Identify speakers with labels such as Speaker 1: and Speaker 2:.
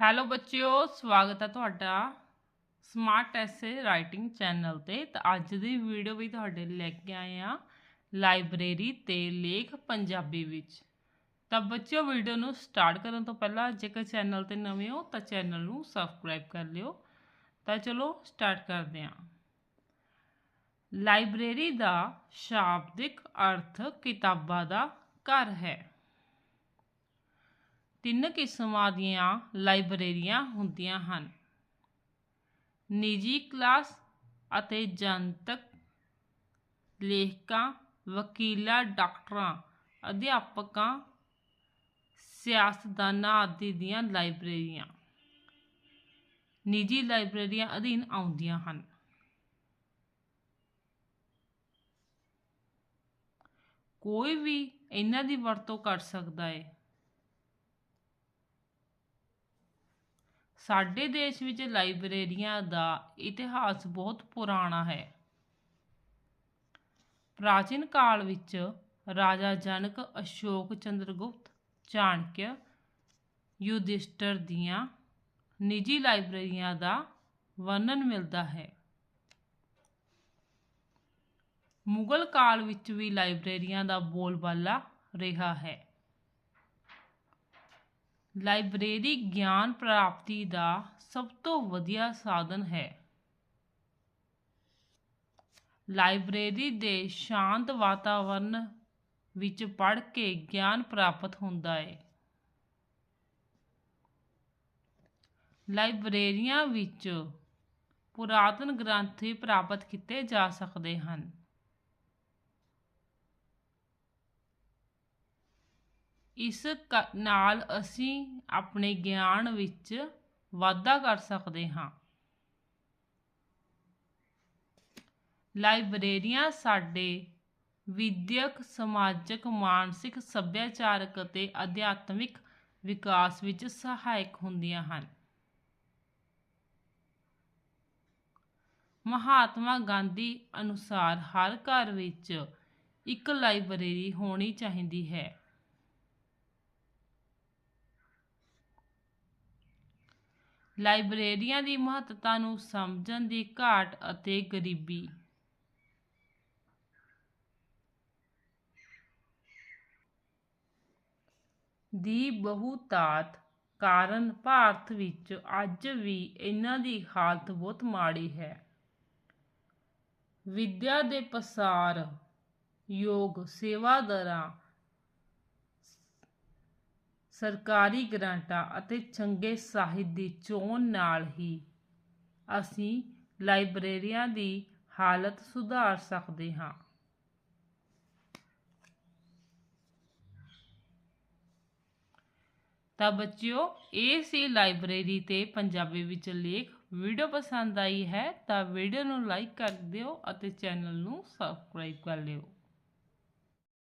Speaker 1: Hello ਬੱਚਿਓ, ਸਵਾਗਤ ਹੈ ਤੁਹਾਡਾ ਸਮਾਰਟ ਐਸੇ ਰਾਈਟਿੰਗ ਚੈਨਲ ਤੇ। ਤਾਂ ਅੱਜ ਦੀ ਵੀਡੀਓ ਵੀ ਤੁਹਾਡੇ ਲੈ ਕੇ ਆਏ ਆ ਲਾਇਬ੍ਰੇਰੀ ਤੇ ਲੇਖ ਪੰਜਾਬੀ ਵਿੱਚ। ਤਾਂ ਬੱਚਿਓ ਵੀਡੀਓ ਨੂੰ ਸਟਾਰਟ ਕਰਨ ਤੋਂ ਪਹਿਲਾਂ ਜੇਕਰ ਚੈਨਲ ਤੇ ਨਵੇਂ ਹੋ ਤਾਂ ਚੈਨਲ ਨੂੰ ਸਬਸਕ੍ਰਾਈਬ ਕਰ ਲਿਓ। ਤਾਂ ਚਲੋ ਸਟਾਰਟ ਕਰਦੇ ਹਾਂ ਲਾਇਬ੍ਰੇਰੀ ਦਾ ਸ਼ਾਬਦਿਕ ਅਰਥ ਕਿਤਾਬਾਂ ਦਾ ਘਰ ਹੈ। ਤਿੰਨ ਕਿਸਮਾਂ ਦੀਆਂ ਲਾਇਬ੍ਰੇਰੀਆਂ ਹੁੰਦੀਆਂ ਹਨ। ਨਿੱਜੀ ਕਲਾਸ ਅਤੇ ਜਨਤਕ ਲੇਖਕਾਂ, ਵਕੀਲਾਂ, ਡਾਕਟਰਾਂ, ਅਧਿਆਪਕਾਂ, ਸਿਆਸਤਦਾਨਾਂ ਆਦਿ ਦੀਆਂ ਲਾਇਬ੍ਰੇਰੀਆਂ। ਨਿੱਜੀ ਲਾਇਬ੍ਰੇਰੀਆਂ ਅਧੀਨ ਆਉਂਦੀਆਂ ਹਨ। ਕੋਈ ਵੀ ਇਹਨਾਂ ਦੀ ਵਰਤੋਂ ਕਰ ਸਕਦਾ ਹੈ। ਸਾਡੇ ਦੇਸ਼ ਵਿੱਚ ਲਾਇਬ੍ਰੇਰੀਆਂ ਦਾ ਇਤਿਹਾਸ ਬਹੁਤ ਪੁਰਾਣਾ ਹੈ। ਪ੍ਰਾਚੀਨ ਕਾਲ ਵਿੱਚ ਰਾਜਾ ਜਨਕ ਅਸ਼ੋਕ ਚੰਦਰਗੁਪਤ ਚਾਣਕਿਆ ਯੁਧਿਸ਼ਟਰ ਦੀਆਂ ਨਿੱਜੀ ਲਾਇਬ੍ਰੇਰੀਆਂ ਦਾ ਵਰਣਨ ਮਿਲਦਾ ਹੈ। ਮੁਗਲ ਕਾਲ ਵਿੱਚ ਵੀ ਲਾਇਬ੍ਰੇਰੀਆਂ ਦਾ ਬੋਲਬਾਲਾ ਰਿਹਾ ਹੈ। ਲਾਇਬ੍ਰੇਰੀ ਗਿਆਨ ਪ੍ਰਾਪਤੀ ਦਾ ਸਭ ਤੋਂ ਵਧੀਆ ਸਾਧਨ ਹੈ। ਲਾਇਬ੍ਰੇਰੀ ਦੇ ਸ਼ਾਂਤ ਵਾਤਾਵਰਨ ਵਿੱਚ ਪੜ੍ਹ ਕੇ ਗਿਆਨ ਪ੍ਰਾਪਤ ਹੁੰਦਾ ਹੈ। ਲਾਇਬ੍ਰੇਰੀਆਂ ਵਿੱਚ ਪੁਰਾਤਨ ਗ੍ਰੰਥ ਪ੍ਰਾਪਤ ਕੀਤੇ ਜਾ ਸਕਦੇ ਹਨ। ਇਸ ਕ, ਨਾਲ ਅਸੀਂ ਆਪਣੇ ਗਿਆਨ ਵਿੱਚ ਵਾਧਾ ਕਰ ਸਕਦੇ ਹਾਂ। ਲਾਇਬ੍ਰੇਰੀਆਂ ਸਾਡੇ ਵਿਦਿਅਕ, ਸਮਾਜਿਕ, ਮਾਨਸਿਕ, ਸੱਭਿਆਚਾਰਕ ਅਤੇ ਅਧਿਆਤਮਿਕ ਵਿਕਾਸ ਵਿੱਚ ਸਹਾਇਕ ਹੁੰਦੀਆਂ ਹਨ। ਮਹਾਤਮਾ ਗਾਂਧੀ ਅਨੁਸਾਰ ਹਰ ਘਰ ਵਿੱਚ ਇੱਕ ਲਾਇਬ੍ਰੇਰੀ ਹੋਣੀ ਚਾਹੀਦੀ ਹੈ। ਲਾਇਬ੍ਰੇਰੀਆਂ ਦੀ ਮਹੱਤਤਾ ਨੂੰ ਸਮਝਣ ਦੀ ਘਾਟ ਅਤੇ ਗਰੀਬੀ। ਦੀ ਬਹੁਤਾਤ ਕਾਰਨ ਭਾਰਤ ਵਿੱਚ ਅੱਜ ਵੀ ਇਹਨਾਂ ਦੀ ਹਾਲਤ ਬਹੁਤ ਮਾੜੀ ਹੈ। ਵਿੱਦਿਆ ਦੇ ਪਸਾਰ, ਯੋਗ ਸੇਵਾ ਦਰਾਂ ਸਰਕਾਰੀ ਗ੍ਰਾਂਟਾਂ ਅਤੇ ਚੰਗੇ ਸਾਹਿਤ ਦੀ ਚੋਣ ਨਾਲ ਹੀ ਅਸੀਂ ਲਾਇਬ੍ਰੇਰੀਆਂ ਦੀ ਹਾਲਤ ਸੁਧਾਰ ਸਕਦੇ ਹਾਂ। ਤਾਂ ਬੱਚਿਓ, ਇਹ ਸੀ ਲਾਇਬ੍ਰੇਰੀ ਤੇ ਪੰਜਾਬੀ ਵਿੱਚ ਲੇਖ। ਵੀਡੀਓ ਪਸੰਦ ਆਈ ਹੈ ਤਾਂ ਵੀਡੀਓ ਨੂੰ ਲਾਈਕ ਕਰ ਦਿਓ ਅਤੇ ਚੈਨਲ ਨੂੰ ਸਬਸਕ੍ਰਾਈਬ ਕਰ ਲਿਓ।